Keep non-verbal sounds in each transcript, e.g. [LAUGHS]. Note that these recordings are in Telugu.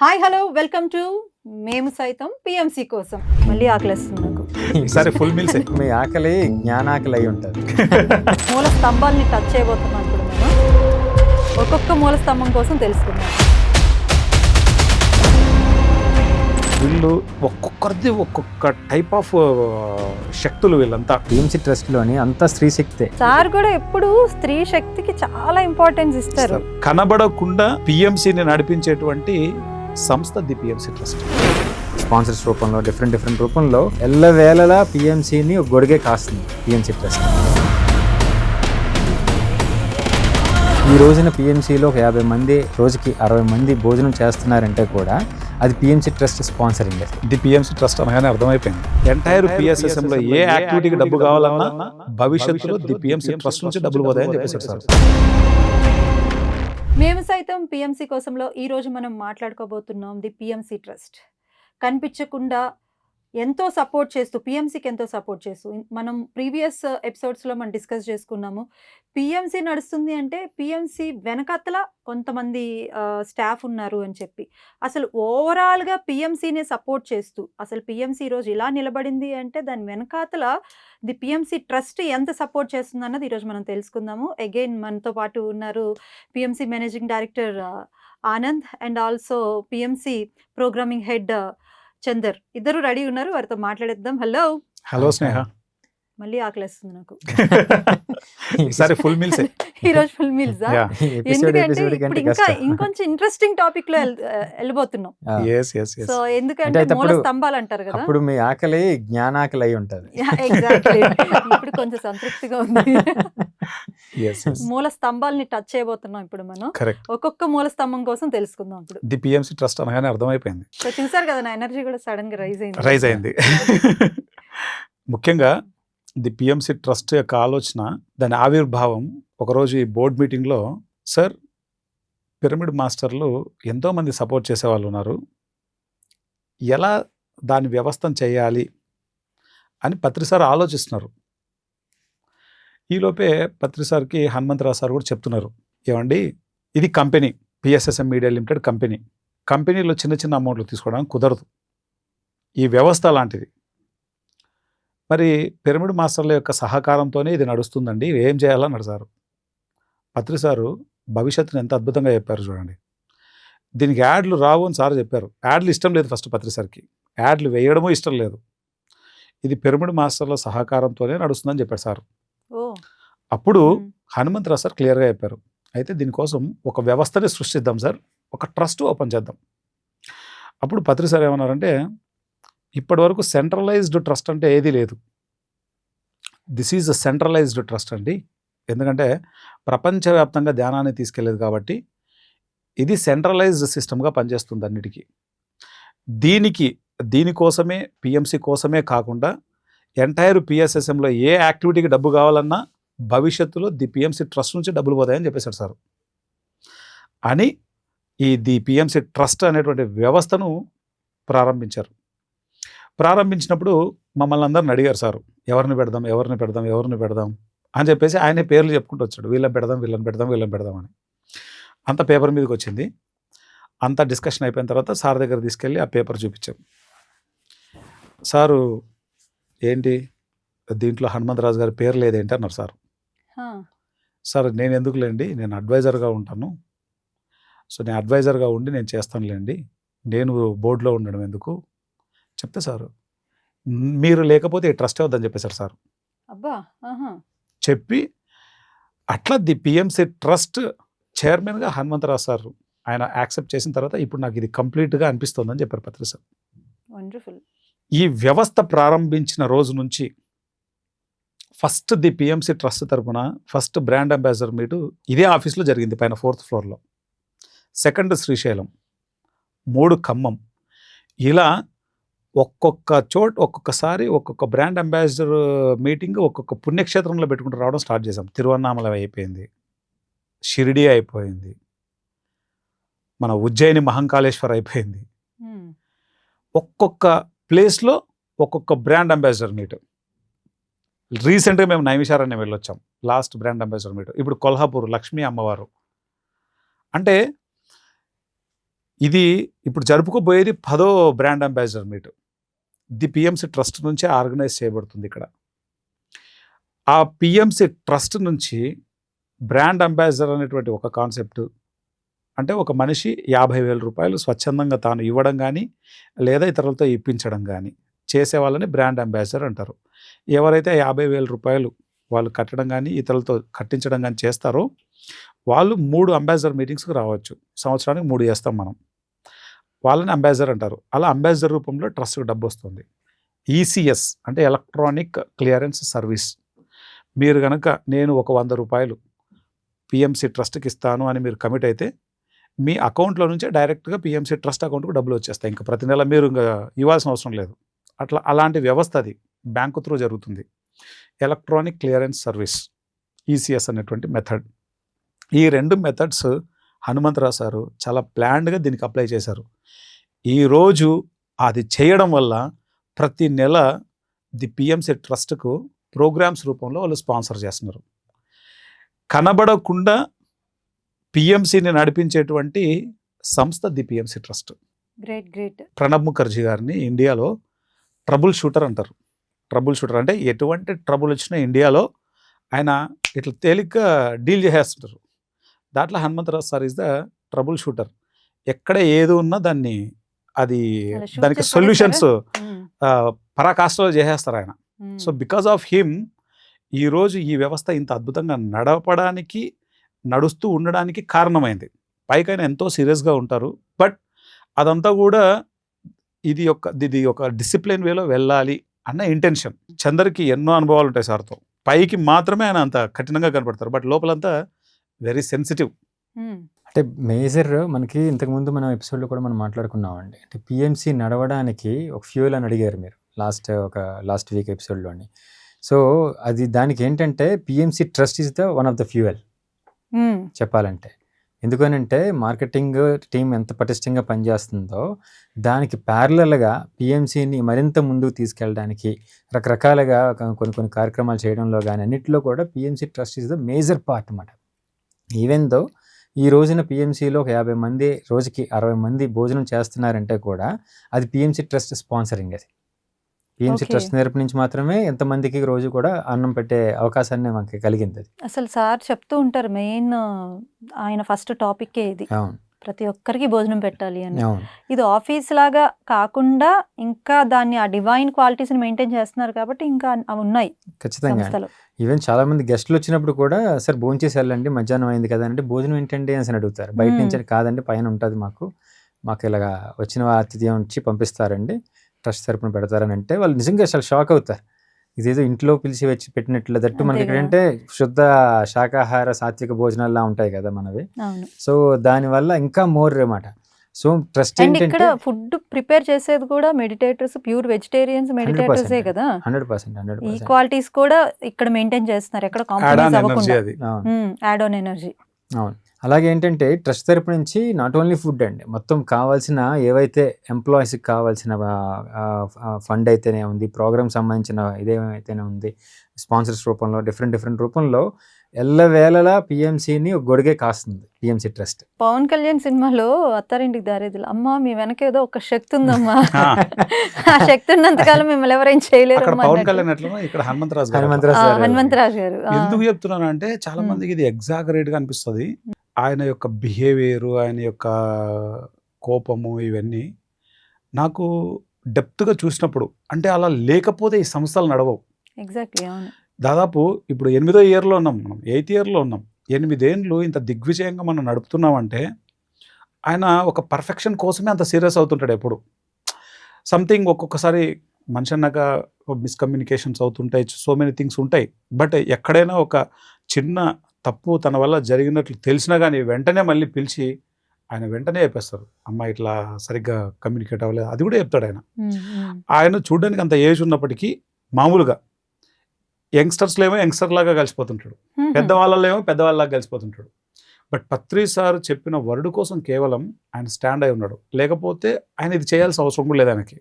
హాయ్ హలో వెల్కమ్ టు మేము సైతం పిఎంసి కోసం. మళ్ళీ ఆకలిస్తుంది నాకు. ఈసారి ఫుల్ మీల్స్ మీ ఆకలి జ్ఞానాకలి అయి ఉంటుంది. [LAUGHS] మూల స్తంభాలని టచ్ చేయబోతున్నాం ఇప్పుడు మేము. ఒక్కొక్క మూల స్తంభం కోసం తెలుసుకుందాం. వీళ్ళు ఒక్కొక్కరిది ఒక్కొక్క టైప్ ఆఫ్ శక్తులు వీళ్ళంతా. టీఎంసీ ట్రస్ట్లోని అంతా స్త్రీ శక్తే. సార్ కూడా ఎప్పుడు స్త్రీ శక్తికి చాలా ఇంపార్టెన్స్ ఇస్తారు. కనబడకుండా పిఎంసిని నడిపించేటువంటి సంస్థ ది పిఎంసి ట్రస్ట్ స్పాన్సర్స్ రూపంలో డిఫరెంట్ డిఫరెంట్ రూపంలో ఎల్లవేళలా పిఎంసీని ఒక గొడిగే కాస్తుంది పిఎంసీ ట్రస్ట్ ఈ రోజున పిఎంసీలో ఒక యాభై మంది రోజుకి అరవై మంది భోజనం చేస్తున్నారంటే కూడా అది PMC trust sponsoring the PMC trust అనగానే అర్థమైపోయింది. ఎంటైర్ పిఎస్ఎస్ఎం లో ఏ యాక్టివిటీకి డబ్బు కావాలన్నా భవిష్యత్తులో ది పిఎంసి ట్రస్ట్ నుంచి డబ్బులు పోతాయని చెప్పేసి సార్. మేము సైతం పిఎంసి కోసంలో ఈరోజు మనం మాట్లాడుకోబోతున్నాం ది పిఎంసి ట్రస్ట్. కనిపించకుండా ఎంతో సపోర్ట్ చేస్తూ పిఎంసీకి ఎంతో సపోర్ట్ చేస్తూ మనం ప్రీవియస్ ఎపిసోడ్స్లో మనం డిస్కస్ చేసుకున్నాము పిఎంసీ నడుస్తుంది అంటే పిఎంసీ వెనకతల కొంతమంది స్టాఫ్ ఉన్నారు అని చెప్పి. అసలు ఓవరాల్గా పిఎంసీనే సపోర్ట్ చేస్తూ అసలు పిఎంసీ ఈరోజు ఇలా నిలబడింది అంటే దాని వెనకాతల ది పిఎంసి ట్రస్ట్ ఎంత సపోర్ట్ చేస్తుంది అన్నది ఈరోజు మనం తెలుసుకుందాము. అగైన్ మనతో పాటు ఉన్నారు PMC managing director Anand and also PMC programming head Chandar. ఇద్దరు రెడీ ఉన్నారు. వారితో మాట్లాడేద్దాం. హలో. హలో స్నేహ. మళ్ళీ ఆకలిస్తుంది నాకు. [LAUGHS] [LAUGHS] ఈసారి ఫుల్ [LAUGHS] మీల్స్ ఈ రోజు ఫుల్ మీల్స్ ఎందుకంటే ఇప్పుడు ఇంకా ఇంకొంచెం ఇంట్రెస్టింగ్ టాపిక్లో వెళ్- వెళ్ళిపోతున్నాం. [LAUGHS] సో ఎందుకంటే అంటే మూల స్తంభాలు అంటారు కదా? అప్పుడు మీ ఆకలి జ్ఞానాకలి అయి ఉంటుంది ఎగ్జాక్ట్లీ ఇప్పుడు కొంచెం సంతృప్తిగా ఉంది. ఎస్ మూల స్తంభాలని టచ్ చేయబోతున్నాం ఇప్పుడు మనం. ఒక్కొక్క మూల స్తంభం కోసం తెలుసుకుందాం ఇప్పుడు. ది పిఎంసి ట్రస్ట్ అనగానే అర్థమైపోయింది. సో చూసారు కదా నా ఎనర్జీ కూడా సడన్గా రైజ్ అయింది. రైజ్ అయింది. ముఖ్యంగా ది పిఎంసి ట్రస్ట్ యొక్క ఆలోచన దాని ఆవిర్భావం ఒకరోజు ఈ బోర్డ్ మీటింగ్లో సార్ పిరమిడ్ మాస్టర్లు ఎంతోమంది సపోర్ట్ చేసేవాళ్ళు ఉన్నారు. ఎలా దాని వ్యవస్థను చేయాలి? అని పత్రి సార్ ఆలోచిస్తున్నారు. ఈలోపే పత్రి సార్కి హనుమంతరావు సార్ కూడా చెప్తున్నారు. ఏమండి ఇది company PSSM media limited company. కంపెనీలో చిన్న చిన్న అమౌంట్లు తీసుకోవడానికి కుదరదు. ఈ వ్యవస్థ లాంటిది. మరి పిరమిడ్ మాస్టర్ల యొక్క సహకారంతోనే ఇది నడుస్తుందండి. ఏం చేయాలని నడిచారు పత్రి సారు భవిష్యత్తును ఎంత అద్భుతంగా చెప్పారు చూడండి. దీనికి యాడ్లు రావు అని సార్ చెప్పారు. యాడ్లు ఇష్టం లేదు ఫస్ట్ పత్రి సార్కి. యాడ్లు వేయడమూ ఇష్టం లేదు. ఇది పిరమిడ్ మాస్టర్ల సహకారంతోనే నడుస్తుందని చెప్పారు సార్. అప్పుడు. హనుమంతరావు సార్ క్లియర్గా చెప్పారు. అయితే దీనికోసం ఒక వ్యవస్థని సృష్టిద్దాం సార్. ఒక ట్రస్ట్ ఓపెన్ చేద్దాం. అప్పుడు పత్రి సార్ ఏమన్నారంటే ఇప్పటివరకు సెంట్రలైజ్డ్ ట్రస్ట్ అంటే ఏదీ లేదు. This is a centralised trust అండి. ఎందుకంటే ప్రపంచవ్యాప్తంగా ధ్యానాన్ని తీసుకెళ్ళేదు కాబట్టి ఇది సెంట్రలైజ్డ్ సిస్టమ్గా పనిచేస్తుంది అన్నిటికీ. దీనికి దీనికోసమే పిఎంసి కోసమే కాకుండా ఎంటైర్ పిఎస్ఎస్ఎంలో ఏ యాక్టివిటీకి డబ్బు కావాలన్నా భవిష్యత్తులో ది పిఎంసి ట్రస్ట్ నుంచి డబ్బులు పోతాయని చెప్పేశాడు సార్. అని ఈ ది పిఎంసి ట్రస్ట్ అనేటువంటి వ్యవస్థను ప్రారంభించారు. ప్రారంభించినప్పుడు మమ్మల్ని అందరిని అడిగారు సార్ ఎవరిని పెడదాం ఎవరిని పెడదాం ఎవరిని పెడదాం? అని చెప్పేసి ఆయనే పేర్లు చెప్పుకుంటూ వచ్చాడు. వీళ్ళని పెడదాం వీళ్ళని పెడదాం వీళ్ళని పెడదాం అని. అంత పేపర్ మీదకి వచ్చింది. అంత డిస్కషన్ అయిపోయిన తర్వాత సార్ దగ్గర తీసుకెళ్ళి ఆ పేపర్ చూపించాం. సారు ఏంటి? దీంట్లో హనుమంతరాజు గారి పేరు లేదేంటి? అన్నారు సార్. సార్ నేను ఎందుకులేండి? నేను అడ్వైజర్గా ఉంటాను. సో నేను అడ్వైజర్గా ఉండి నేను చేస్తానులేండి. నేను బోర్డులో ఉండడం ఎందుకు? చెప్తే సార్. మీరు లేకపోతే ఈ ట్రస్ట్ వద్దని చెప్పేశారు సార్. అబ్బా. చెప్పి అట్లా ది పిఎంసి ట్రస్ట్ చైర్మన్గా హనుమంతరావు సార్ ఆయన యాక్సెప్ట్ చేసిన తర్వాత ఇప్పుడు నాకు ఇది కంప్లీట్గా అనిపిస్తుందని చెప్పారు పత్రి సార్. వండర్ఫుల్ ఈ వ్యవస్థ ప్రారంభించిన రోజు నుంచి ఫస్ట్ ది పిఎంసి ట్రస్ట్ తరపున ఫస్ట్ బ్రాండ్ అంబాసిడర్ మీటు ఇదే ఆఫీస్లో జరిగింది పైన ఫోర్త్ ఫ్లోర్లో. సెకండ్ శ్రీశైలం. మూడు ఖమ్మం. ఇలా ఒక్కొక్క చోట్ ఒక్కొక్కసారి ఒక్కొక్క బ్రాండ్ అంబాసిడర్ మీటింగ్ ఒక్కొక్క పుణ్యక్షేత్రంలో పెట్టుకుంటూ రావడం స్టార్ట్ చేసాం తిరువన్నామల అయిపోయింది. షిరిడి అయిపోయింది. మన ఉజ్జయిని మహంకాళేశ్వర్ అయిపోయింది. ఒక్కొక్క ప్లేస్లో ఒక్కొక్క బ్రాండ్ అంబాసిడర్ మీట్. రీసెంట్గా మేము Naimisharanyam వెళ్ళొచ్చాం. Last brand ambassador meet. ఇప్పుడు కొల్హాపూర్ లక్ష్మీ అమ్మవారు. అంటే ఇది ఇప్పుడు జరుపుకోబోయేది పదో brand ambassador meet. The PMC trust నుంచి ఆర్గనైజ్ చేయబడుతుంది ఇక్కడ. ఆ పిఎంసి ట్రస్ట్ నుంచి బ్రాండ్ అంబాసిడర్ అనేటువంటి ఒక కాన్సెప్ట్ అంటే ఒక మనిషి యాభై వేల రూపాయలు స్వచ్ఛందంగా తాను ఇవ్వడం కానీ లేదా ఇతరులతో ఇప్పించడం కానీ చేసే వాళ్ళని బ్రాండ్ అంబాసిడర్ అంటారు. ఎవరైతే యాభై వేల రూపాయలు వాళ్ళు కట్టడం కానీ ఇతరులతో కట్టించడం కానీ చేస్తారో వాళ్ళు మూడు అంబాసిడర్ మీటింగ్స్కి రావచ్చు. సంవత్సరానికి మూడు చేస్తాం మనం. వాళ్ళని అంబాసిడర్ అంటారు. అలా అంబాసిడర్ రూపంలో ట్రస్ట్కి డబ్బు వస్తుంది. ఈసీఎస్ అంటే ఎలక్ట్రానిక్ క్లియరెన్స్ సర్వీస్. మీరు కనుక నేను ఒక వంద రూపాయలు పిఎంసి ట్రస్ట్కి ఇస్తాను అని మీరు కమిట్ అయితే మీ అకౌంట్లో నుంచే డైరెక్ట్గా పిఎంసి ట్రస్ట్ అకౌంట్కి డబ్బులు వచ్చేస్తాయి. ఇంకా ప్రతి నెల మీరు ఇంకా ఇవ్వాల్సిన అవసరం లేదు. అట్లా అలాంటి వ్యవస్థ అది. బ్యాంకు త్రూ జరుగుతుంది. ఎలక్ట్రానిక్ క్లియరెన్స్ సర్వీస్ ఈసీఎస్ అనేటువంటి మెథడ్. ఈ రెండు మెథడ్స్ హనుమంతరావు సారు చాలా ప్లాన్డ్గా దీనికి అప్లై చేశారు. ఈరోజు అది చేయడం వల్ల ప్రతి నెల ది పిఎంసి ట్రస్ట్కు ప్రోగ్రామ్స్ రూపంలో వాళ్ళు స్పాన్సర్ చేస్తున్నారు. కనబడకుండా పిఎంసిని నడిపించేటువంటి సంస్థ the PMC trust. Great great. Pranab Mukherjee గారిని ఇండియాలో ట్రబుల్ షూటర్ అంటారు. ట్రబుల్ షూటర్ అంటే ఎటువంటి ట్రబుల్ వచ్చినా ఇండియాలో ఆయన ఇట్లా తేలిగ్గా డీల్ చేసేస్తుంటారు. దాంట్లో Hanumantharao sir is the trouble shooter ఎక్కడ ఏది ఉన్నా దాన్ని అది దానికి సొల్యూషన్స్? పరాకాష్ఠలో చేసేస్తారు ఆయన. సో బికాస్ ఆఫ్ హిమ్ ఈరోజు ఈ వ్యవస్థ ఇంత అద్భుతంగా నడపడానికి నడుస్తూ ఉండడానికి కారణమైంది. పైకైనా ఎంతో సీరియస్గా ఉంటారు. బట్ అదంతా కూడా ఇది ఒక ఇది ఒక డిసిప్లిన్ వేలో వెళ్ళాలి అన్న ఇంటెన్షన్ చందర్కి ఎన్నో అనుభవాలు ఉంటాయి సార్తో. పైకి మాత్రమే ఆయన అంత కఠినంగా కనపడతారు. బట్ లోపలంతా వెరీ సెన్సిటివ్. అంటే మేజర్ మనకి ఇంతకుముందు మనం ఎపిసోడ్లో కూడా మనం మాట్లాడుకున్నామండి. అంటే పిఎంసి నడవడానికి ఒక ఫ్యూయల్ అని అడిగారు మీరు లాస్ట్ ఒక లాస్ట్ వీక్ ఎపిసోడ్లోని. సో అది దానికి ఏంటంటే PMC trust is the one of the fuel. చెప్పాలంటే. ఎందుకనంటే మార్కెటింగ్ టీం ఎంత పటిష్టంగా పనిచేస్తుందో దానికి ప్యారలల్గా పిఎంసిని మరింత ముందుకు తీసుకెళ్ళడానికి రకరకాలుగా కొన్ని కొన్ని కార్యక్రమాలు చేయడంలో కానీ అన్నింటిలో కూడా PMC trust is the major part అన్నమాట. ఈవెన్ దో ఈ రోజున పిఎంసిలో ఒక యాభై మంది రోజుకి అరవై మంది భోజనం చేస్తున్నారంటే కూడా అది పిఎంసి ట్రస్ట్ స్పాన్సరింగ్ అది. పిఎంసి. ట్రస్ట్ తరపు నుంచి మాత్రమే ఎంతమందికి రోజు కూడా అన్నం పెట్టే అవకాశాన్ని మనకి కలిగింది అది. అసలు సార్ చెప్తూ ఉంటారు మెయిన్ ఆయన ఫస్ట్ టాపిక్ ఇది. అవును. ప్రతి ఒక్కరికి భోజనం పెట్టాలి అని. ఇది ఆఫీస్ లాగా కాకుండా ఇంకా దాన్ని ఆ డివైన్ క్వాలిటీస్ని మెయింటైన్ చేస్తున్నారు కాబట్టి ఇంకా అవి ఉన్నాయి ఖచ్చితంగా. ఈవెన్ చాలా మంది గెస్ట్లు వచ్చినప్పుడు కూడా సార్ భోజనం చేసి వెళ్ళండి మధ్యాహ్నం అయింది కదా అంటే భోజనం ఏంటండి అని అడుగుతారు. బయట. నుంచి అని కాదండి పైన ఉంటుంది మాకు. మాకు ఇలాగా వచ్చిన అతిథ్యం వచ్చి పంపిస్తారండి ట్రస్ట్ తరపున పెడతారని అంటే వాళ్ళు నిజంగా చాలా షాక్ అవుతారు. ఇదేదో ఇంట్లో పిలిచి వచ్చి పెట్టినట్లు దట్టు మనకి. ఏంటంటే శుద్ధ శాకాహార సాత్విక భోజనాల్లా ఉంటాయి కదా మనవి. అవును. సో దానివల్ల ఇంకా మోర్ అన్నమాట సో ట్రస్ట్ అండ్ ఇక్కడ ఫుడ్ ప్రిపేర్ చేసేది కూడా మెడిటేటర్స్ ప్యూర్ వెజిటేరియన్స్ మెడిటేటర్సే కదా. హండ్రెడ్ పర్సెంట్ హండ్రెడ్ ఈ క్వాలిటీస్ కూడా ఇక్కడ మెయింటైన్ చేస్తున్నారు. ఎక్కడ కాంప్రమైజ్ అవ్వకుండా. యాడ్ ఆన్ ఎనర్జీ అవును. అలాగే ఏంటంటే ట్రస్ట్ తరపు నుంచి నాట్ ఓన్లీ ఫుడ్ అండి మొత్తం కావాల్సిన ఏవైతే ఎంప్లాయీస్కి కావాల్సిన ఫండ్ అయితేనే ఉంది ప్రోగ్రామ్ సంబంధించిన ఇదేమైతేనే ఉంది స్పాన్సర్స్ రూపంలో డిఫరెంట్ డిఫరెంట్ రూపంలో ఎల్లవేళలా పిఎంసిని ఒక గొడుగే కాస్తుంది పిఎంసి ట్రస్ట్ పవన్ కళ్యాణ్ సినిమాలో అత్తారింటికి దారేదిలో అమ్మా మీ వెనక ఏదో ఒక శక్తి ఉందమ్మా ఆ. ఆ శక్తి ఉన్నంతకాలం మిమ్మల్ని ఎవరేం చేయలేరు పవన్. కళ్యాణ్ ఇక్కడ హనుమంతరాజు గారు హనుమంతరాజు గారు. ఎందుకు చెప్తున్నాను అంటే చాలా. మందికి ఇది ఎగ్జాగరేట్గా అనిపిస్తుంది ఆయన యొక్క బిహేవియర్ ఆయన యొక్క కోపము ఇవన్నీ నాకు డెప్త్గా చూసినప్పుడు అంటే అలా లేకపోతే ఈ సంస్థలు నడవవు. ఎగ్జాక్ట్లీ దాదాపు ఇప్పుడు ఎనిమిదో ఇయర్లో ఉన్నాం మనం ఎయిత్ ఇయర్లో ఉన్నాం. ఎనిమిదేండ్లు ఇంత దిగ్విజయంగా మనం నడుపుతున్నామంటే ఆయన ఒక పర్ఫెక్షన్ కోసమే అంత సీరియస్ అవుతుంటాడు ఎప్పుడు. సంథింగ్ ఒక్కొక్కసారి మనిషి అన్నాక మిస్కమ్యూనికేషన్స్ అవుతుంటాయి సో మెనీ థింగ్స్ ఉంటాయి. బట్ ఎక్కడైనా ఒక చిన్న తప్పు తన వల్ల జరిగినట్లు తెలిసినా కానీ వెంటనే మళ్ళీ పిలిచి ఆయన వెంటనే చెప్పేస్తారు. అమ్మ ఇట్లా సరిగ్గా కమ్యూనికేట్ అవ్వలేదు. అది కూడా చెప్తాడు ఆయన. ఆయన చూడడానికి అంత ఏజ్ ఉన్నప్పటికీ మామూలుగా యంగ్స్టర్స్లో ఏమో యంగ్స్టర్ లాగా కలిసిపోతుంటాడు. పెద్దవాళ్ళలో ఏమో పెద్దవాళ్ళలాగా కలిసిపోతుంటాడు. బట్ పత్రి సార్ చెప్పిన వర్డ్ కోసం కేవలం ఆయన స్టాండ్ అయి ఉన్నాడు. లేకపోతే ఆయన ఇది చేయాల్సిన అవసరం కూడా లేదు ఆయనకి.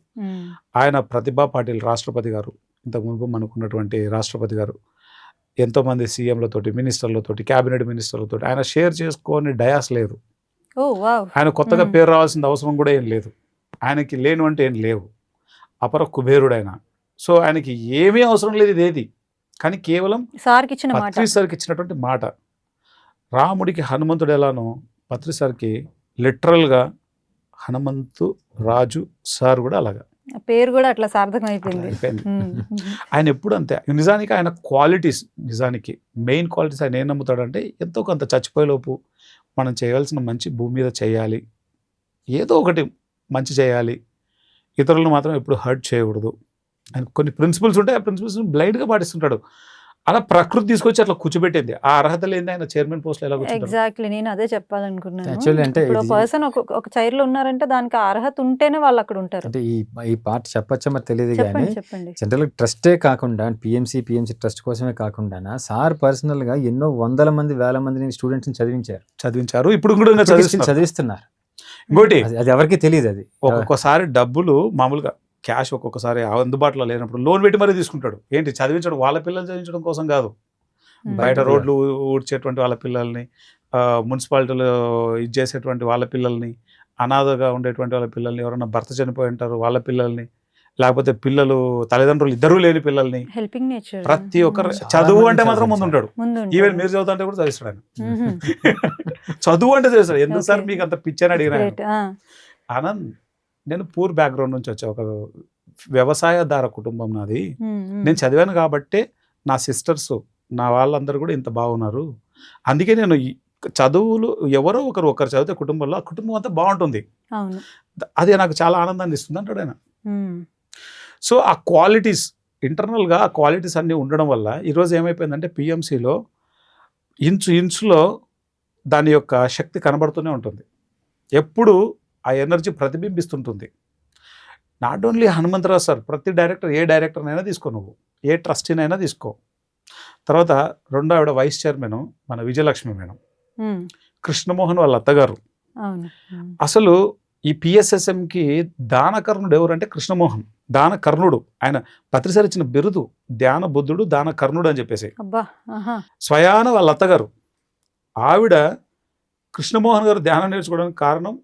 ఆయన ప్రతిభా పాటిల్ రాష్ట్రపతి గారు ఇంతకు మునుపు మనకున్నటువంటి రాష్ట్రపతి గారు ఎంతోమంది సీఎంలతోటి మినిస్టర్లతోటి క్యాబినెట్ మినిస్టర్లతోటి ఆయన షేర్ చేసుకొని డయాస్ లేదు. ఆయన కొత్తగా. పేరు రావాల్సిన అవసరం కూడా ఏం లేదు. ఆయనకి లేనివంటే ఏం లేవు. అపర కుబేరుడు ఆయన. సో ఆయనకి ఏమీ అవసరం లేదు ఇదేది. కానీ కేవలం సార్కి ఇచ్చిన పత్రి సార్కి ఇచ్చినటువంటి మాట. రాముడికి హనుమంతుడు ఎలానో పత్రి సార్కి లిటరల్గా హనుమంతు రాజు సార్ కూడా అలాగా. పేరు కూడా అట్లా సార్థకం అయిపోయింది. ఆయన ఎప్పుడు అంతే. నిజానికి ఆయన క్వాలిటీస్ నిజానికి మెయిన్ క్వాలిటీస్ ఆయన ఏం నమ్ముతాడంటే ఎంతో కొంత చచ్చిపోయేలోపు మనం చేయాల్సిన మంచి భూమి మీద చేయాలి. ఏదో ఒకటి మంచి చేయాలి. ఇతరులను మాత్రం ఎప్పుడు హర్ట్ చేయకూడదు. ఆయన కొన్ని ప్రిన్సిపల్స్ ఉంటాయి. ఆ ప్రిన్సిపల్స్ బ్లైండ్గా పాటిస్తుంటాడు. అలా ప్రకృతి తీసుకొచ్చి అట్లా కూర్చోబెట్టింది. ఆ అర్హత లేని ఆయన చైర్మన్ పోస్ట్లో ఎలా ఎగ్జాక్ట్లీ నేను అదే చెప్పాలనుకున్నాను. అంటే పర్సన్ ఒక చైర్లో ఉన్నారంటే దానికి ఆ అర్హత ఉంటేనే వాళ్ళు అక్కడ ఉంటారు. అంటే ఈ ఈ పార్ట్ చెప్పచ్చా మరి తెలియదు కానీ చెప్పండి చెప్పండి. జనరల్ ట్రస్టే కాకుండా పిఎంసి పిఎంసి ట్రస్ట్ కోసమే కాకుండా సార్ పర్సనల్గా ఎన్నో వందల మంది వేల మందిని స్టూడెంట్స్ చదివించారు. చదివించారు. ఇప్పుడు కూడా చదివిస్తున్నారు. ఇంకోటి అది- అది ఎవరికి తెలియదు అది. ఒక్కొక్కసారి డబ్బులు మామూలుగా క్యాష్ ఒక్కొక్కసారి అందుబాటులో లేనప్పుడు లోన్ పెట్టి మరీ తీసుకుంటాడు ఏంటి చదివించడం వాళ్ళ పిల్లల్ని చదివించడం కోసం కాదు. బయట రోడ్లు ఊడ్చేటువంటి వాళ్ళ పిల్లల్ని మున్సిపాలిటీలో ఇది చేసేటువంటి వాళ్ళ పిల్లల్ని అనాథగా ఉండేటువంటి వాళ్ళ పిల్లల్ని ఎవరైనా భర్త చనిపోయి ఉంటారు వాళ్ళ పిల్లల్ని లేకపోతే పిల్లలు తల్లిదండ్రులు ఇద్దరూ లేని పిల్లల్ని హెల్పింగ్ నేచర్ ప్రతి ఒక్కరు చదువు అంటే మాత్రం ముందు చదివించారు. ఉంటాడు ముందు ఈవెన్. మీరు చదువుతా అంటే కూడా చదివిస్తాడు ఆయన. [LAUGHS] చదువు అంటే చదివిస్తాడు ఎందుకు సార్. మీకు అంత పిచ్చని అడిగిన. ఆనంద్ నేను పూర్ బ్యాక్గ్రౌండ్ నుంచి వచ్చా ఒక వ్యవసాయదార కుటుంబం నాది. నేను చదివాను కాబట్టే నా సిస్టర్స్ నా వాళ్ళందరూ కూడా ఇంత బాగున్నారు. అందుకే నేను చదువులు ఎవరో ఒకరు ఒకరు చదివితే కుటుంబంలో ఆ కుటుంబం అంతా బాగుంటుంది. అది నాకు చాలా ఆనందాన్ని ఇస్తుంది అంటాడు ఆయన. సో ఆ క్వాలిటీస్ ఇంటర్నల్గా ఆ క్వాలిటీస్ అన్నీ ఉండడం వల్ల ఈరోజు ఏమైపోయిందంటే పిఎంసిలో ఇంచు ఇంచులో దాని యొక్క శక్తి కనబడుతూనే ఉంటుంది. ఎప్పుడు ఆ ఎనర్జీ ప్రతిబింబిస్తుంటుంది. నాట్ ఓన్లీ హనుమంతరావు సార్ ప్రతి డైరెక్టర్ ఏ డైరెక్టర్నైనా తీసుకో నువ్వు. ఏ ట్రస్టీనైనా తీసుకో. తర్వాత రెండో ఆవిడ వైస్ చైర్మన్ మన విజయలక్ష్మి మేడం. కృష్ణమోహన్ వాళ్ళ అత్తగారు. అసలు ఈ పిఎస్ఎస్ఎంకి దానకర్ణుడు ఎవరంటే కృష్ణమోహన్. దానకర్ణుడు. ఆయన పత్రిసారి ఇచ్చిన బిరుదు ధ్యాన బుద్ధుడు దానకర్ణుడు అని చెప్పేసి. స్వయాన వాళ్ళ అత్తగారు. ఆవిడ కృష్ణమోహన్ గారు ధ్యానం నేర్చుకోవడానికి కారణం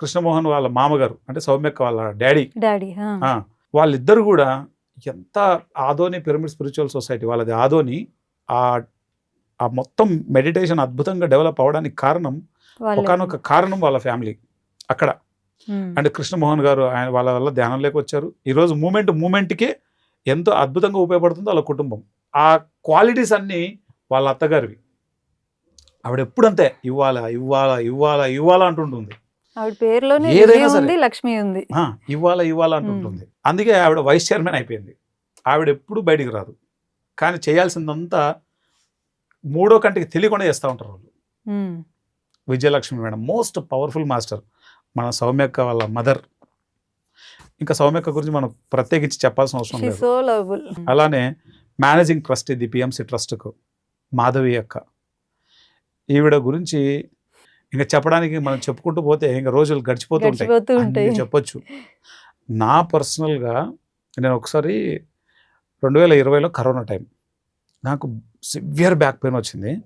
కృష్ణమోహన్ వాళ్ళ మామగారు అంటే సౌమ్యక్క వాళ్ళ డాడీ. డాడీ వాళ్ళిద్దరు కూడా ఎంత ఆదోని పిరమిడ్ స్పిరిచువల్ సొసైటీ వాళ్ళది ఆదోని ఆ ఆ మొత్తం మెడిటేషన్ అద్భుతంగా డెవలప్ అవడానికి కారణం. ఒకనొక కారణం వాళ్ళ ఫ్యామిలీ అక్కడ. అంటే కృష్ణమోహన్ గారు ఆయన వాళ్ళ వల్ల ధ్యానంలోకి వచ్చారు ఈరోజు మూమెంట్ మూమెంట్కే ఎంతో అద్భుతంగా ఉపయోగపడుతుంది వాళ్ళ కుటుంబం. ఆ క్వాలిటీస్ అన్నీ వాళ్ళ అత్తగారివి. ఆవిడ ఎప్పుడంతే ఇవ్వాలా ఇవ్వాలా ఇవ్వాలా ఇవ్వాలా అంటుంటుంది. ఆవిడ పేరులోనే. ఉంది లక్ష్మి ఉంది. ఇవ్వాలా ఇవ్వాలా అంటుంటుంది. అందుకే ఆవిడ వైస్ చైర్మన్ అయిపోయింది. ఆవిడ ఎప్పుడు బయటికి రాదు. కానీ చేయాల్సిందంతా మూడో కంటికి తెలియకుండా చేస్తూ ఉంటారు వాళ్ళు. Vijayalakshmi madam most powerful master. మన సౌమ్యక్క వాళ్ళ మదర్. ఇంకా సౌమ్యక్క గురించి మనం ప్రత్యేకించి చెప్పాల్సిన అవసరం లేదు. అలానే మేనేజింగ్ ట్రస్ట్ ఇది పిఎంసి ట్రస్ట్కు మాధవి అక్క. ఈవిడ గురించి ఇంకా చెప్పడానికి మనం చెప్పుకుంటూ పోతే ఇంకా రోజులు గడిచిపోతూ ఉంటాయి. చెప్పొచ్చు. నా పర్సనల్గా నేను ఒకసారి రెండు వేల ఇరవైలో కరోనా టైం. నాకు సివియర్ బ్యాక్ పెయిన్ వచ్చింది.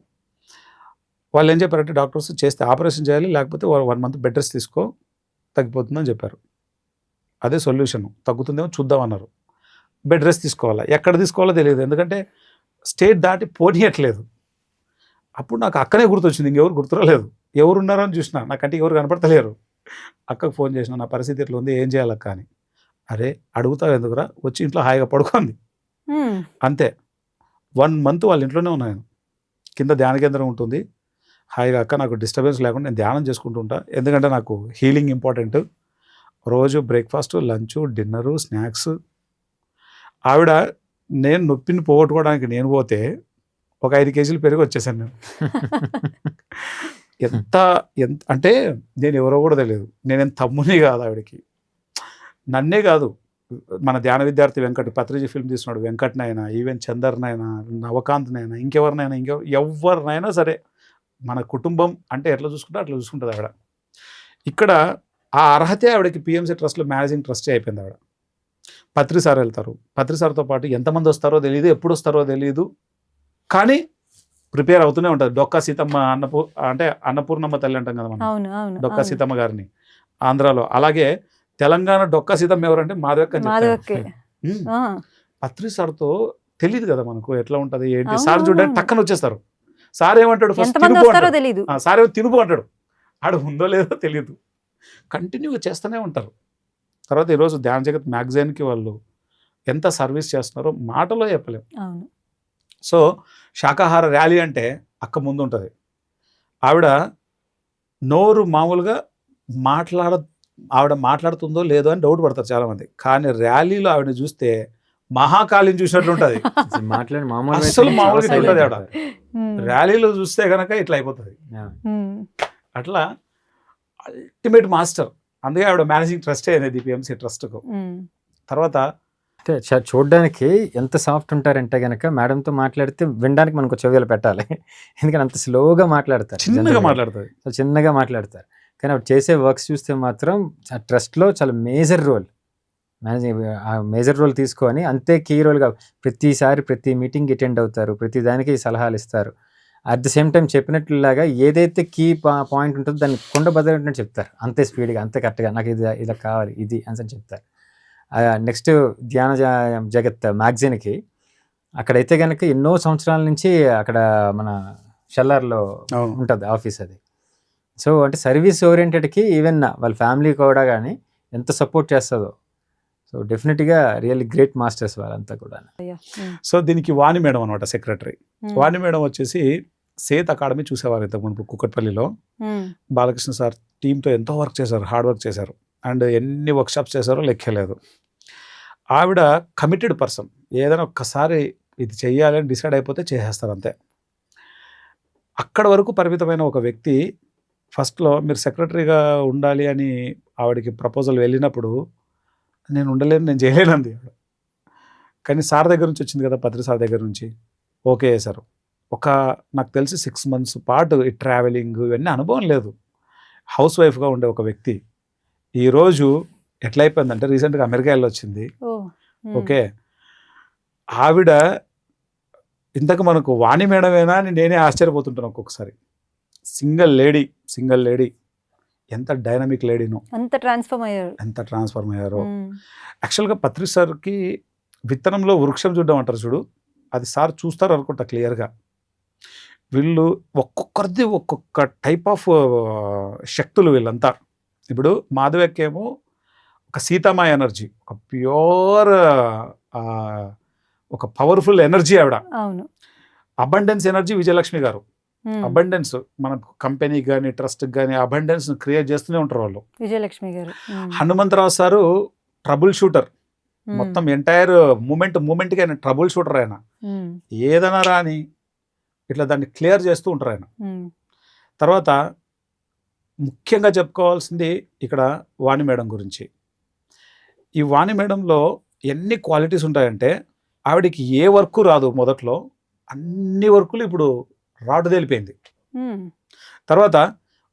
వాళ్ళు ఏం చెప్పారంటే డాక్టర్స్ చేస్తే ఆపరేషన్ చేయాలి లేకపోతే వన్ మంత్ బెడ్ రెస్ట్ తీసుకో తగ్గిపోతుందని చెప్పారు. అదే సొల్యూషన్. తగ్గుతుందేమో చూద్దాం అన్నారు. బెడ్ రెస్ట్ తీసుకోవాలా? ఎక్కడ తీసుకోవాలో తెలియదు. ఎందుకంటే స్టేట్ దాటి పోనీయట్లేదు. అప్పుడు నాకు అక్కనే గుర్తొచ్చింది ఇంకెవరు గుర్తురాలేదు. ఎవరు ఉన్నారని చూసిన నాకంటే ఎవరు కనపడతలేరు. అక్కకు ఫోన్ చేసిన నా పరిస్థితి ఇట్లా ఉంది ఏం చేయాలక్క అని. అరే అడుగుతావు ఎందుకురా? వచ్చి ఇంట్లో హాయిగా పడుకుంది. మ్మ్. అంతే. వన్ మంత్ వాళ్ళ ఇంట్లోనే ఉన్నాను కింద ధ్యాన కేంద్రం ఉంటుంది. హాయిగా అక్క నాకు డిస్టర్బెన్స్ లేకుండా నేను ధ్యానం చేసుకుంటూ ఉంటా. ఎందుకంటే నాకు హీలింగ్ ఇంపార్టెంట్. రోజు బ్రేక్ఫాస్ట్ లంచ్ డిన్నరు స్నాక్స్. ఆవిడ నేను నొప్పిని పోగొట్టుకోవడానికి నేను పోతే ఒక ఐదు కేజీలు పెరిగి వచ్చేసాను నేను. [LAUGHS] ఎంత ఎంత అంటే నేను ఎవరో కూడా తెలియదు. నేనేం తమ్ముని కాదు ఆవిడకి. నన్నే కాదు. మన ధ్యాన విద్యార్థి వెంకట్ పత్రిజీ ఫిల్మ్ తీస్తున్నాడు. వెంకట్నైనా ఈవెన్ చందర్నైనా నవకాంత్నైనా ఇంకెవరినైనా ఇంకెవ ఎవరినైనా సరే మన కుటుంబం అంటే ఎట్లా చూసుకుంటే అట్లా చూసుకుంటుంది ఆవిడ. ఇక్కడ ఆ అర్హతే ఆవిడకి పిఎంసీ ట్రస్ట్లో మేనేజింగ్ ట్రస్టీ అయిపోయింది ఆవిడ. పత్రి సార్ వెళ్తారు. పత్రి సార్తో పాటు ఎంతమంది వస్తారో తెలియదు ఎప్పుడు వస్తారో తెలియదు కానీ ప్రిపేర్ అవుతూనే ఉంటుంది. డొక్కా సీతమ్మ అన్నపూ అంటే అన్నపూర్ణమ్మ తల్లి అంటాం కదా మనం. డొక్కా. సీతమ్మ గారిని ఆంధ్రాలో. అలాగే తెలంగాణ డొక్కా సీతమ్మ ఎవరంటే మాధవక్క పత్రి సార్తో తెలియదు కదా మనకు ఎట్లా ఉంటది ఏంటి? సార్ చూడడానికి. టక్కన వచ్చేస్తారు. సార్ ఏమంటాడు ఫస్ట్ ఆ, సార్ ఏమో తినుపు అంటాడు. ఆడు ఉందో లేదో తెలియదు కంటిన్యూగా చేస్తూనే ఉంటారు. తర్వాత ఈరోజు ధ్యాన్ జగత్ మ్యాగజైన్కి వాళ్ళు ఎంత సర్వీస్ చేస్తున్నారో మాటలో చెప్పలేం. అవును. సో శాకాహార ర్యాలీ అంటే అక్క ముందు ఉంటుంది ఆవిడ నోరు మామూలుగా మాట్లాడ ఆవిడ మాట్లాడుతుందో లేదో అని డౌట్ పడతారు చాలామంది. కానీ ర్యాలీలో ఆవిడని చూస్తే మహాకాళిని చూసినట్లు ఉంటుంది అసలు మాట్లాడి మామూలుగా silent ఆవిడ. ర్యాలీలో చూస్తే కనుక ఇట్లా అయిపోతుంది. అట్లా అల్టిమేట్ మాస్టర్. అందుకే ఆవిడ మేనేజింగ్ ట్రస్టే అనేది పిఎంసీ ట్రస్ట్కు. తర్వాత చూడ్డానికి ఎంత సాఫ్ట్ ఉంటారంటే గనక మేడంతో మాట్లాడితే వినడానికి మనకు చెవిలో పెట్టాలి. ఎందుకంటే అంత స్లోగా మాట్లాడతారు చిన్నగా చాలా చిన్నగా మాట్లాడతారు. కానీ అప్పుడు చేసే వర్క్స్ చూస్తే మాత్రం ఆ ట్రస్ట్లో చాలా మేజర్ రోల్. మేనేజింగ్ ఆ మేజర్ రోల్ తీసుకొని అంతే కీ రోల్గా ప్రతిసారి ప్రతి మీటింగ్ అటెండ్ అవుతారు. ప్రతి దానికి సలహాలు ఇస్తారు. అట్ ద సేమ్ టైం చెప్పినట్లులాగా ఏదైతే కీ పాయింట్ ఉంటుందో దాన్ని కుండ బదిలినట్టు చెప్తారు. అంతే స్పీడ్గా అంతే కరెక్ట్గా నాకు ఇది ఇలా కావాలి ఇది అని చెప్తారు. నెక్స్ట్ ధ్యాన జగత్ మ్యాగజైన్కి. అక్కడైతే కనుక ఎన్నో సంవత్సరాల నుంచి అక్కడ మన షెల్లార్లో ఉంటుంది ఆఫీస్ అది. సో అంటే సర్వీస్ ఓరియంటెడ్కి ఈవెన్ వాళ్ళ ఫ్యామిలీ కూడా కానీ ఎంత సపోర్ట్ చేస్తుందో. సో డెఫినెట్గా రియల్లీ గ్రేట్ మాస్టర్స్ వాళ్ళంతా కూడా సో దీనికి వాణి మేడం అనమాట సెక్రటరీ. వాణి మేడం వచ్చేసి సేత్ అకాడమీ చూసేవారు ఇంతకు మునుపు కుక్కట్పల్లిలో. బాలకృష్ణ సార్ టీంతో ఎంతో వర్క్ చేశారు హార్డ్ వర్క్ చేశారు. అండ్ ఎన్ని వర్క్షాప్స్ చేశారో లెక్కలేదు. ఆవిడ కమిటెడ్ పర్సన్ ఏదైనా ఒక్కసారి ఇది చేయాలని డిసైడ్ అయిపోతే చేసేస్తారు అంతే. అక్కడ వరకు పరిమితమైన ఒక వ్యక్తి ఫస్ట్లో మీరు సెక్రటరీగా ఉండాలి అని ఆవిడకి ప్రపోజల్ వెళ్ళినప్పుడు నేను ఉండలేను నేను చేయలేనంది ఆవిడ. కానీ సార్ దగ్గర నుంచి వచ్చింది కదా పత్రి సార్ దగ్గర నుంచి. ఓకే చేశారు ఒక నాకు తెలిసి సిక్స్ మంత్స్ పాటు ఈ ట్రావెలింగ్ ఇవన్నీ అనుభవం లేదు. హౌస్ వైఫ్గా ఉండే ఒక వ్యక్తి. ఈరోజు ఎట్లయిపోయిందంటే రీసెంట్గా అమెరికా వెళ్ళొచ్చింది. ఓకే. ఆవిడ ఇంతకు మనకు వాణి మేడమేనా అని నేనే ఆశ్చర్యపోతుంటాను ఒక్కొక్కసారి. Single lady single lady. ఎంత డైనమిక్ లేడీనో. అంత ట్రాన్స్ఫార్మ్ అయ్యారు. ఎంత ట్రాన్స్ఫార్మ్ అయ్యారో. యాక్చువల్గా పత్రి సార్కి విత్తనంలో వృక్షం చూడడం అంటారు చూడు. అది సార్ చూస్తారు అనుకుంటా క్లియర్గా. వీళ్ళు ఒక్కొక్కరిది ఒక్కొక్క టైప్ ఆఫ్ శక్తులు వీళ్ళంతా. ఇప్పుడు మాధవక్కేమో ఒక సీతామాయ ఎనర్జీ ఒక ప్యూర్ ఒక పవర్ఫుల్ ఎనర్జీ ఆవిడ. అవును. అబండెన్స్ ఎనర్జీ విజయలక్ష్మి గారు. అబండెన్స్ మన కంపెనీకి కానీ ట్రస్ట్కి కానీ అబండెన్స్ క్రియేట్ చేస్తూనే ఉంటారు వాళ్ళు. విజయలక్ష్మి గారు. Hanumantha Rao sir trouble shooter. మొత్తం ఎంటైర్ మూమెంట్ మూమెంట్కి ఆయన ట్రబుల్ షూటర్ ఆయన. ఏదైనా రాని ఇట్లా దాన్ని క్లియర్ చేస్తూ ఉంటారు ఆయన. తర్వాత ముఖ్యంగా చెప్పుకోవాల్సింది ఇక్కడ వాణి మేడం గురించి. ఈ వాణి మేడంలో ఎన్ని క్వాలిటీస్ ఉంటాయంటే ఆవిడకి ఏ వర్క్ రాదు మొదట్లో అన్ని వర్కులు ఇప్పుడు రాటు తేలిపోయింది. తర్వాత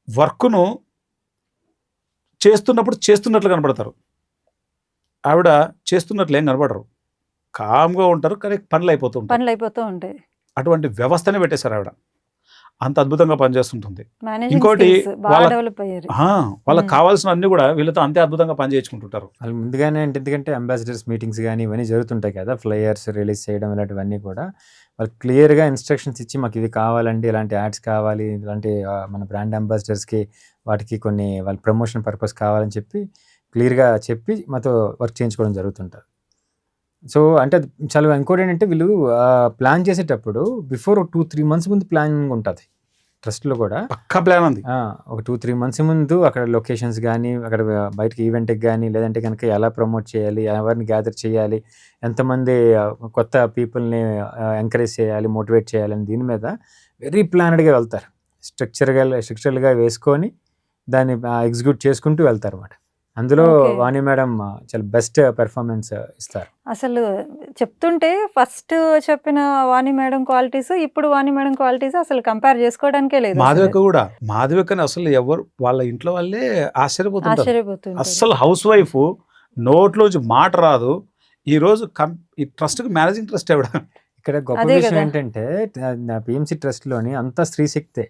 వర్క్ను చేస్తున్నప్పుడు చేస్తున్నట్లు కనబడతారు. ఆవిడ చేస్తున్నట్లు ఏం కనబడరు. కామ్గా ఉంటారు కానీ పనులు అయిపోతూ ఉంటాయి. పనులు అయిపోతూ ఉంటాయి. అటువంటి వ్యవస్థనే పెట్టేశారు ఆవిడ. అంత అద్భుతంగా పనిచేస్తుంటుంది. ఇంకోటి వాళ్ళకి. కావాల్సిన అన్ని కూడా వీళ్ళతో అంతే అద్భుతంగా పనిచేయించుకుంటుంటారు వాళ్ళు ముందుగానే అంటే ఎందుకంటే అంబాసిడర్స్ మీటింగ్స్ కానీ ఇవన్నీ జరుగుతుంటాయి కదా ఫ్లయర్స్ రిలీజ్ చేయడం ఇలాంటివన్నీ కూడా. వాళ్ళు క్లియర్గా ఇన్స్ట్రక్షన్స్ ఇచ్చి మాకు ఇది కావాలండి ఇలాంటి యాడ్స్ కావాలి ఇలాంటి మన బ్రాండ్ అంబాసిడర్స్కి వాటికి కొన్ని వాళ్ళ ప్రమోషన్ పర్పస్ కావాలని చెప్పి క్లియర్గా చెప్పి మాతో వర్క్ చేయించుకోవడం జరుగుతుంటుంది. సో అంటే చాలా ఇంకోటి ఏంటంటే వీళ్ళు ప్లాన్ చేసేటప్పుడు బిఫోర్ టూ త్రీ మంత్స్ ముందు ప్లానింగ్ ఉంటుంది. ట్రస్ట్లో కూడా. పక్కా ప్లాన్ ఉంది. ఒక టూ త్రీ మంత్స్ ముందు అక్కడ లొకేషన్స్ కానీ అక్కడ బయటకి ఈవెంట్కి కానీ లేదంటే కనుక ఎలా ప్రమోట్ చేయాలి ఎవరిని గ్యాదర్ చేయాలి ఎంతమంది కొత్త పీపుల్ని ఎంకరేజ్ చేయాలి మోటివేట్ చేయాలని దీని మీద వెరీ ప్లానెడ్గా వెళ్తారు. స్ట్రక్చర్గా స్ట్రక్చర్గా వేసుకొని దాన్ని ఎగ్జిక్యూట్ చేసుకుంటూ వెళ్తారు అన్నమాట. అందులో. వాణి మేడం చాలా బెస్ట్ పెర్ఫార్మెన్స్ ఇస్తారు అసలు చెప్తుంటే ఫస్ట్ చెప్పిన వాణి మేడం క్వాలిటీస్ ఇప్పుడు వాణి మేడం క్వాలిటీస్ అసలు కంపేర్ చేసుకోవడానికే లేదు అసలు. మాధవిక కూడా మాధవికని అసలు ఎవరు వాళ్ళ ఇంట్లో వాళ్ళే ఆశ్చర్యపోతుంది అస్సలు హౌస్ వైఫ్ నోట్లోంచి మాట రాదు ఈ రోజు ఈ ట్రస్ట్కి మేనేజింగ్ ట్రస్ట్ ఆవిడ ఇక్కడ గొప్ప విషయం. ఏంటంటే పిఎంసి ట్రస్ట్లోని అంతా స్త్రీ శక్తే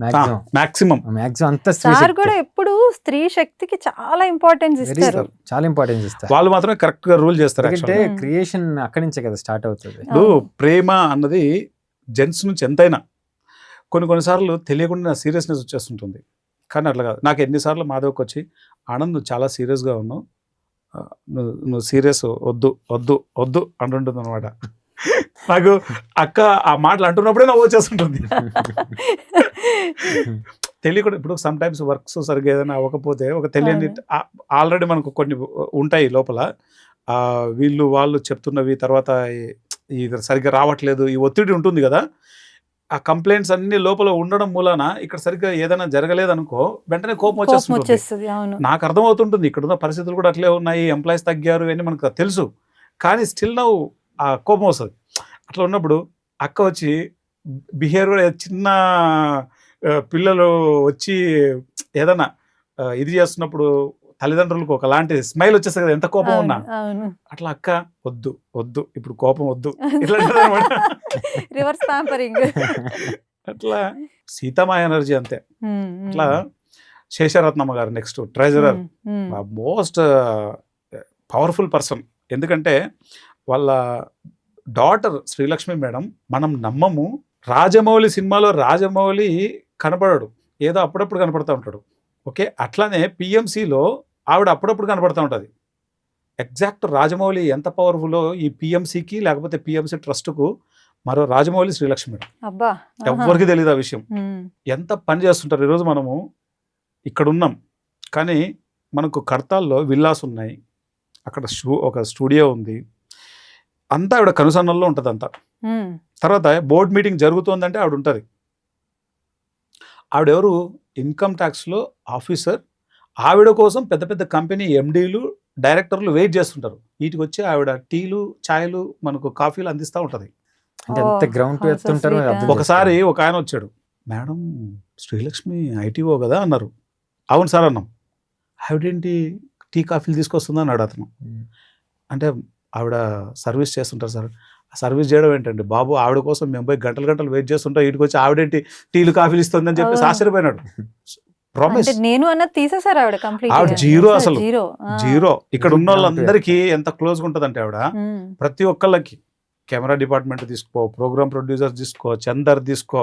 మాక్సిమం మాక్సిమం అంతా సార్ కూడా ఎప్పుడు స్త్రీ శక్తికి చాలా ఇంపార్టెన్స్ ఇస్తారు. చాలా ఇంపార్టెన్స్ ఇస్తారు. వాళ్ళు మాత్రమే కరెక్ట్గా రూల్ చేస్తారు ఎందుకంటే actually. Hmm. క్రియేషన్ అక్కడి నుంచే కదా స్టార్ట్ అవుతుంది. ఇప్పుడు అవును. ప్రేమ అన్నది జెంట్స్ నుంచి ఎంతైనా కొన్ని కొన్నిసార్లు తెలియకుండా నా సీరియస్నెస్ వచ్చేస్తుంటుంది. కానీ అట్లా కాదు. నాకు ఎన్నిసార్లు మాధవకి వచ్చి ఆనంద్ నువ్వు చాలా సీరియస్గా ఉన్నావు. నువ్వు నువ్వు సీరియస్ వద్దు వద్దు వద్దు అంటుంటుంది అనమాట నాకు అక్క ఆ మాటలు అంటున్నప్పుడే నవ్వు వచ్చేస్తుంటుంది. [LAUGHS] [LAUGHS] తెలియకుండా ఇప్పుడు సమ్ టైమ్స్ వర్క్స్ సరిగ్గా ఏదైనా అవ్వకపోతే ఒక తెలియని ఆల్రెడీ మనకు కొన్ని ఉంటాయి లోపల. వీళ్ళు వాళ్ళు చెప్తున్నవి తర్వాత ఇది సరిగ్గా రావట్లేదు ఈ ఒత్తిడి ఉంటుంది కదా. ఆ కంప్లైంట్స్ అన్ని లోపల ఉండడం మూలాన ఇక్కడ సరిగ్గా ఏదైనా జరగలేదు అనుకో వెంటనే కోపం వచ్చేస్తుంది నాకు అర్థమవుతుంటుంది ఇక్కడ ఉన్న పరిస్థితులు కూడా అట్లే ఉన్నాయి ఎంప్లాయీస్ తగ్గారు ఇవన్నీ మనకు తెలుసు. కానీ స్టిల్ నవ్వు ఆ కోపం వస్తుంది. అట్లా ఉన్నప్పుడు అక్క వచ్చి బిహేవియర్ చిన్న పిల్లలు వచ్చి ఏదైనా ఇది చేస్తున్నప్పుడు తల్లిదండ్రులకు ఒకలాంటి స్మైల్ వచ్చేస్తుంది కదా ఎంత కోపం ఉన్నా. అట్లా అక్క వద్దు వద్దు ఇప్పుడు కోపం వద్దు. [LAUGHS] రివర్స్ అట్లా సీతమ్మ ఎనర్జీ అంతే. అట్లా శేషరత్నమ్మ గారు next treasurer. Most powerful person. ఎందుకంటే వాళ్ళ డాటర్ శ్రీలక్ష్మి మేడం మనం నమ్మము రాజమౌళి సినిమాలో రాజమౌళి కనపడడు. ఏదో అప్పుడప్పుడు కనపడతా ఉంటాడు. ఓకే? అట్లానే పిఎంసిలో ఆవిడ అప్పుడప్పుడు కనపడతా ఉంటుంది. ఎగ్జాక్ట్ రాజమౌళి ఎంత పవర్ఫుల్లో ఈ పిఎంసికి లేకపోతే పిఎంసి ట్రస్ట్కు మరో రాజమౌళి శ్రీలక్ష్మి. అబ్బా. ఎవరికి తెలియదు ఆ విషయం. ఎంత పని చేస్తుంటారు ఈరోజు మనము? ఇక్కడ ఉన్నాం కానీ మనకు కడతాల్లో విల్లాస్ ఉన్నాయి. అక్కడ స్టూ ఒక స్టూడియో ఉంది. అంతా ఆవిడ కనుసన్నల్లో ఉంటుంది అంతా తర్వాత బోర్డ్ మీటింగ్ జరుగుతోందంటే ఆవిడ ఉంటుంది. ఆవిడెవరు? ఇన్కమ్ ట్యాక్స్లో ఆఫీసర్. ఆవిడ కోసం పెద్ద పెద్ద కంపెనీ ఎండీలు డైరెక్టర్లు వెయిట్ చేస్తుంటారు. వీటికి వచ్చి ఆవిడ టీలు ఛాయలు మనకు కాఫీలు అందిస్తూ ఉంటుంది. ఎంత గ్రౌండ్. ఒకసారి ఒక ఆయన వచ్చాడు. మేడం శ్రీలక్ష్మి ఐటీఓ కదా అన్నారు. అవును సార్ అన్నాం. ఆవిడేంటి టీ కాఫీలు తీసుకొస్తుందా అన్నాడు అతను. అంటే ఆవిడ సర్వీస్ చేస్తుంటారు సార్. సర్వీస్ చేయడం ఏంటండి? బాబు ఆవిడ కోసం మేము పోయి గంటలు గంటలు వెయిట్ చేస్తుంటాం వీటికి వచ్చి ఆవిడేంటి టీలు కాఫీలు ఇస్తుందని చెప్పేసి. ఆశ్చర్యపోయినాడు. ప్రామిస్ అంటే నేను అన్నది తీసేసారు ఆవిడ కంప్లీట్ ఆవిడ జీరో అసలు. జీరో. జీరో. ఇక్కడ ఉన్న వాళ్ళందరికీ ఎంత క్లోజ్గా ఉంటుందంటే ఆవిడ ప్రతి ఒక్కళ్ళకి కెమెరా డిపార్ట్మెంట్ తీసుకో ప్రోగ్రామ్ ప్రొడ్యూసర్ తీసుకో చందర్ తీసుకో.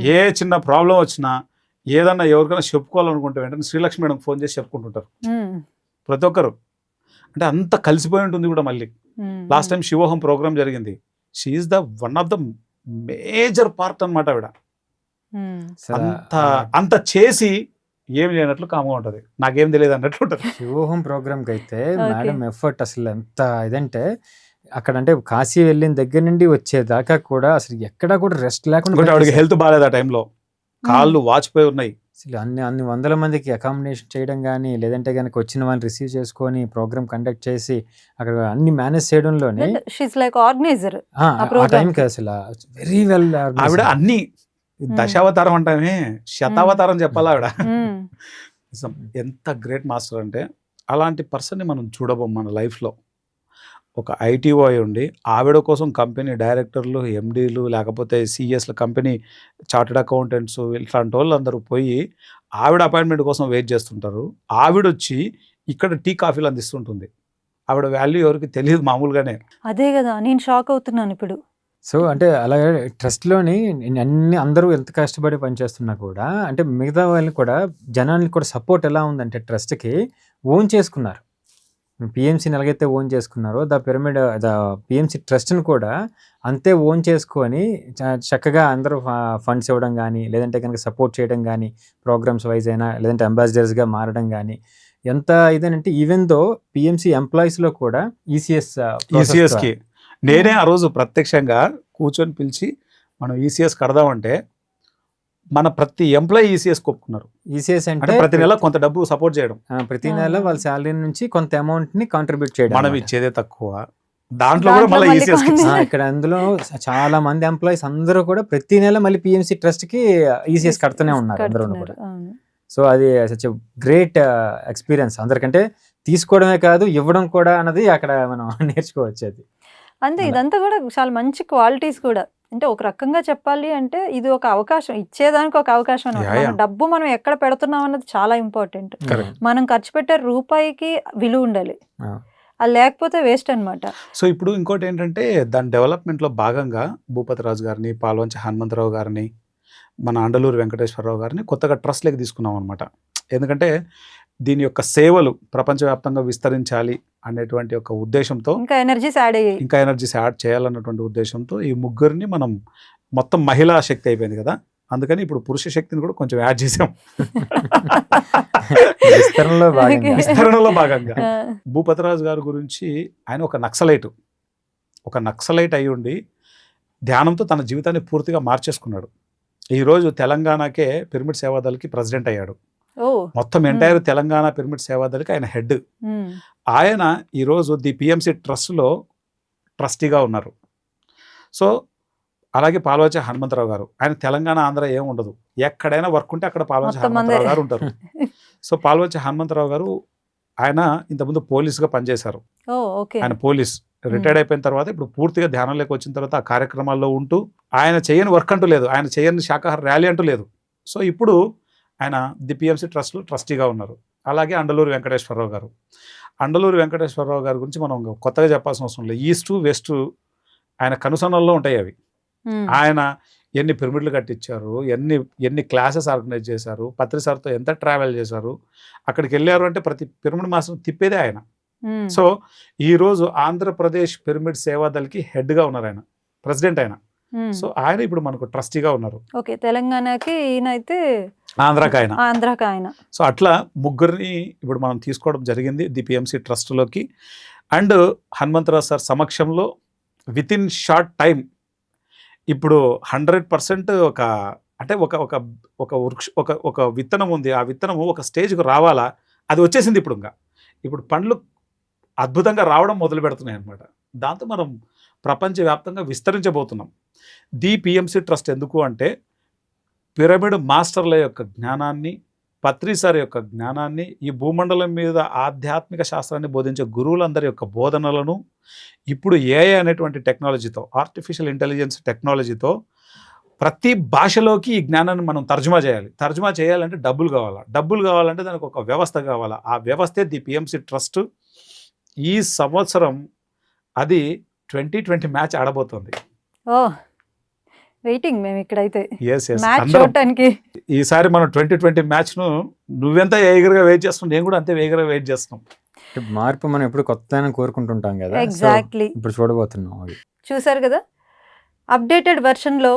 ఏ చిన్న ప్రాబ్లం వచ్చినా ఏదన్నా ఎవరికైనా చెప్పుకోవాలనుకుంటే వెంటనే శ్రీలక్ష్మి మేడం ఫోన్ చేసి చెప్పుకుంటుంటారు. ప్రతి ఒక్కరు. అంటే అంత కలిసిపోయి ఉంటుంది కూడా మళ్ళీ. లాస్ట్ టైం శివోహం ప్రోగ్రామ్ జరిగింది. She's the one of the major part అన్నమాట ఆవిడ. అసలు అంత అంత చేసి ఏం చేయనట్లు కామ్గా ఉంటది. నాకేం తెలియదు అన్నట్లు ఉంటది. శివోహం ప్రోగ్రామ్కి అయితే. మేడం ఎఫర్ట్ అసలు ఎంత ఇదంటే అక్కడ అంటే కాశీ వెళ్ళిన దగ్గర నుండి వచ్చేదాకా కూడా అసలు ఎక్కడా కూడా రెస్ట్ లేకుండా ఆవిడకి. హెల్త్ బాగాలేదు ఆ టైంలో కాళ్ళు వాచిపోయి ఉన్నాయి. అసలు అన్ని అన్ని వందల మందికి అకామిడేషన్ చేయడం కానీ లేదంటే కనుక వచ్చిన వాళ్ళని రిసీవ్ చేసుకొని ప్రోగ్రామ్ కండక్ట్ చేసి అక్కడ అన్ని మేనేజ్ చేయడంలోనే షీస్ లైక్ ఆర్గనైజర్ ఆ, టైంకి అసలు వెరీ వెల్ ఆవిడ అన్ని దశావతారం అంటామే శతావతారం చెప్పాలా ఆవిడ. [LAUGHS] నిజం. ఎంత గ్రేట్ మాస్టర్ అంటే అలాంటి పర్సన్ని మనం చూడబోం మన లైఫ్లో ఒక ఐటీఓ అయి ఉండి ఆవిడ కోసం కంపెనీ డైరెక్టర్లు ఎండీలు లేకపోతే సిఎస్ల కంపెనీ చార్టెడ్ అకౌంటెంట్స్ ఇట్లాంటి వాళ్ళు అందరూ పోయి ఆవిడ అపాయింట్మెంట్ కోసం వెయిట్ చేస్తుంటారు. ఆవిడ వచ్చి ఇక్కడ టీ కాఫీలు అందిస్తుంటుంది. ఆవిడ వాల్యూ ఎవరికి తెలియదు మామూలుగానే. అదే కదా నేను షాక్ అవుతున్నాను ఇప్పుడు. సో అంటే అలాగే ట్రస్ట్లోని అన్ని అందరూ ఎంత కష్టపడి పనిచేస్తున్నా కూడా అంటే మిగతా వాళ్ళని కూడా జనానికి కూడా సపోర్ట్ ఎలా ఉందంటే ట్రస్ట్కి ఓన్ చేసుకున్నారు. పిఎంసీని ఎలాగైతే ఓన్ చేసుకున్నారో ద పిరమిడ్ ద పిఎంసీ ట్రస్ట్ని కూడా అంతే ఓన్ చేసుకొని చక్కగా అందరూ ఫండ్స్ ఇవ్వడం కానీ లేదంటే కనుక సపోర్ట్ చేయడం కానీ ప్రోగ్రామ్స్ వైజ్ అయినా లేదంటే అంబాసిడర్స్గా మారడం కానీ ఎంత ఇదేనంటే ఈవెన్ దో పిఎంసీ ఎంప్లాయీస్లో కూడా E ఈసీఎస్ ఈసీఎస్కి నేనే ఆ రోజు ప్రత్యక్షంగా కూర్చొని పిలిచి మనం ఈసీఎస్ కడదామంటే మన ప్రతి ఎంప్లాయీ ఈసీఎస్ ఒప్పుకున్నారు ఈసీఎస్ అంటే ప్రతి నెల కొంత డబ్బు సపోర్ట్ చేయడం. ప్రతి నెల వాళ్ళ శాలరీ నుంచి కొంత అమౌంట్ని కాంట్రిబ్యూట్ చేయడం మనం. ఇచ్చేదే తక్కువ. దాంట్లో కూడా మళ్ళీ ఈసీఎస్ ఇక్కడ అందులో చాలా మంది ఎంప్లాయీస్ అందరూ కూడా ప్రతి నెల మళ్ళీ పిఎంసి ట్రస్ట్కి ఈసీఎస్ కడుతూనే ఉన్నారు అందరూ కూడా. సో అది సచ్ గ్రేట్ ఎక్స్పీరియన్స్ అందరికంటే తీసుకోవడమే కాదు ఇవ్వడం కూడా అన్నది అక్కడ మనం [LAUGHS] నేర్చుకోవచ్చు అది. అంతే. ఇదంతా కూడా చాలా మంచి క్వాలిటీస్ కూడా. అంటే ఒక రకంగా చెప్పాలి అంటే ఇది ఒక అవకాశం ఇచ్చేదానికి ఒక అవకాశం యా. డబ్బు మనం ఎక్కడ పెడుతున్నాం అన్నది చాలా ఇంపార్టెంట్. మనం ఖర్చు పెట్టే రూపాయికి విలువ ఉండాలి. అది లేకపోతే వేస్ట్ అన్నమాట సో ఇప్పుడు ఇంకోటి ఏంటంటే దాని డెవలప్మెంట్లో భాగంగా భూపతి రాజు గారిని పాల్వంచి హనుమంతరావు గారిని మన అండలూరు వెంకటేశ్వరరావు గారిని కొత్తగా ట్రస్ట్లోకి తీసుకున్నాం అనమాట ఎందుకంటే దీని యొక్క సేవలు ప్రపంచవ్యాప్తంగా విస్తరించాలి అనేటువంటి ఒక ఉద్దేశంతో ఇంకా ఎనర్జీస్ యాడ్ అయ్యాయి. ఇంకా ఎనర్జీస్ యాడ్ చేయాలన్నటువంటి ఉద్దేశంతో ఈ ముగ్గురిని మనం మొత్తం మహిళా శక్తి అయిపోయింది కదా. అందుకని ఇప్పుడు పురుష శక్తిని కూడా కొంచెం యాడ్ చేసాం. [LAUGHS] విస్తరణలో భాగంగా. విస్తరణలో భాగంగా. భూపతిరాజు గారి గురించి ఆయన ఒక నక్సలైట్. ఒక నక్సలైట్ అయి ఉండి ధ్యానంతో తన జీవితాన్ని పూర్తిగా మార్చేసుకున్నాడు. ఈరోజు తెలంగాణకే పిరమిడ్ సేవాదళకి ప్రెసిడెంట్ అయ్యాడు. మొత్తం ఎంటైర్ తెలంగాణ పిరమిడ్ సేవాదళకి ఆయన హెడ్ ఆయన ఈరోజు ది పిఎంసి ట్రస్ట్లో ట్రస్టీగా ఉన్నారు. సో అలాగే పాల్వచ్చ హనుమంతరావు గారు. ఆయన తెలంగాణ ఆంధ్ర ఏం ఉండదు. ఎక్కడైనా వర్క్ ఉంటే అక్కడ పాల్వచ్చ మొత్తం హనుమంతరావు. గారు ఉంటారు. సో పాల్వచ్చ హనుమంతరావు గారు ఆయన ఇంతకుముందు పోలీస్గా పనిచేశారు. ఆయన పోలీస్ రిటైర్డ్ అయిపోయిన తర్వాత ఇప్పుడు పూర్తిగా ధ్యానంలోకి వచ్చిన తర్వాత ఆ కార్యక్రమాల్లో ఉంటూ ఆయన చేయని వర్క్ అంటూ లేదు. ఆయన చేయని శాకాహార ర్యాలీ అంటూ లేదు. సో ఇప్పుడు ఆయన ది పిఎంసి ట్రస్ట్లో ట్రస్టీగా ఉన్నారు. అలాగే అండలూరు వెంకటేశ్వరరావు గారు. అండలూరు వెంకటేశ్వరరావు గారి గురించి మనం కొత్తగా చెప్పాల్సిన అవసరం లేదు. ఈస్ట్ వెస్ట్ ఆయన కనుసన్నల్లో ఉంటాయి అవి. ఆయన ఎన్ని పిరమిడ్లు కట్టించారు ఎన్ని ఎన్ని క్లాసెస్ ఆర్గనైజ్ చేశారు పత్రి సార్తో ఎంత ట్రావెల్ చేశారు అక్కడికి వెళ్ళారు అంటే ప్రతి పిరమిడ్ మాసం తిప్పేదే ఆయన. సో ఈరోజు ఆంధ్రప్రదేశ్ పిరమిడ్ సేవాదల్కి హెడ్గా ఉన్నారు ఆయన. ప్రెసిడెంట్ ఆయన. సో ఆయన ఇప్పుడు మనకు ట్రస్టీగా ఉన్నారు. ఓకే. తెలంగాణకి ఈయన అయితే ఆంధ్రాకి ఆయన ఆంధ్రాకి ఆయన సో అట్లా ముగ్గురిని ఇప్పుడు మనం తీసుకోవడం జరిగింది ది పిఎంసి ట్రస్ట్లోకి. అండ్ హనుమంతరావు సార్ సమక్షంలో విత్ ఇన్ షార్ట్ టైం ఇప్పుడు హండ్రెడ్ పర్సెంట్ ఒక అంటే ఒక ఒక ఒక వృక్ష ఒక ఒక విత్తనం ఉంది. ఆ విత్తనము ఒక స్టేజ్కి రావాలా? అది వచ్చేసింది ఇప్పుడు ఇంకా. ఇప్పుడు పండ్లు అద్భుతంగా రావడం మొదలు పెడుతున్నాయి అనమాట దాంతో మనం ప్రపంచవ్యాప్తంగా విస్తరించబోతున్నాం. ది పిఎంసి ట్రస్ట్ ఎందుకు అంటే పిరమిడ్ మాస్టర్ల యొక్క జ్ఞానాన్ని పత్రిసార్ యొక్క జ్ఞానాన్ని ఈ భూమండలం మీద ఆధ్యాత్మిక శాస్త్రాన్ని బోధించే గురువులందరి యొక్క బోధనలను ఇప్పుడు ఏఐ అనేటువంటి టెక్నాలజీతో ఆర్టిఫిషియల్ ఇంటెలిజెన్స్ టెక్నాలజీతో ప్రతి భాషలోకి ఈ జ్ఞానాన్ని మనం తర్జుమా చేయాలి. తర్జుమా చేయాలంటే డబ్బులు కావాలా? డబ్బులు కావాలంటే దానికి ఒక వ్యవస్థ కావాలా? ఆ వ్యవస్థే ది పిఎంసి ట్రస్ట్. ఈ సంవత్సరం అది ట్వంటీ ట్వంటీ మ్యాచ్ ఆడబోతుంది. ఓ వెయిటింగ్ మేము ఇక్కడైతే. ఎస్ ఎస్ మ్యాచ్ చూడటానికి. ఈసారి మనం ట్వంటీ ట్వంటీ మ్యాచ్ను నువ్వెంత వేగరగా వెయిట్ చేస్తున్నావు? నేను కూడా అంతే వేగరగా వెయిట్ చేస్తున్నాం. మార్పు మనం ఎప్పుడు కొత్త కోరుకుంటుంటాం కదా. ఎగ్జాక్ట్లీ ఇప్పుడు చూడబోతున్నాం చూసారు కదా? అప్డేటెడ్ వెర్షన్లో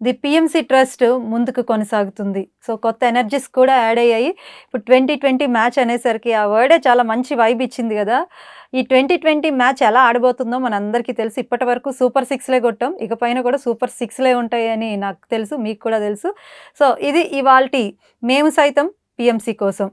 ది పిఎంసి ట్రస్ట్ ముందుకు కొనసాగుతుంది. సో కొత్త ఎనర్జీస్ కూడా యాడ్ అయ్యాయి. ఇప్పుడు ట్వంటీ ట్వంటీ మ్యాచ్ అనేసరికి ఆ వర్డే చాలా మంచి వైబ్ ఇచ్చింది కదా. ఈ ట్వంటీ ట్వంటీ మ్యాచ్ ఎలా ఆడబోతుందో మనందరికీ తెలుసు. ఇప్పటి వరకు సూపర్ సిక్స్లే కొట్టాం. ఇకపైన కూడా సూపర్ సిక్స్లే ఉంటాయని నాకు తెలుసు మీకు కూడా తెలుసు. సో ఇది ఇవాల్టి మేము సైతం పిఎంసి కోసం.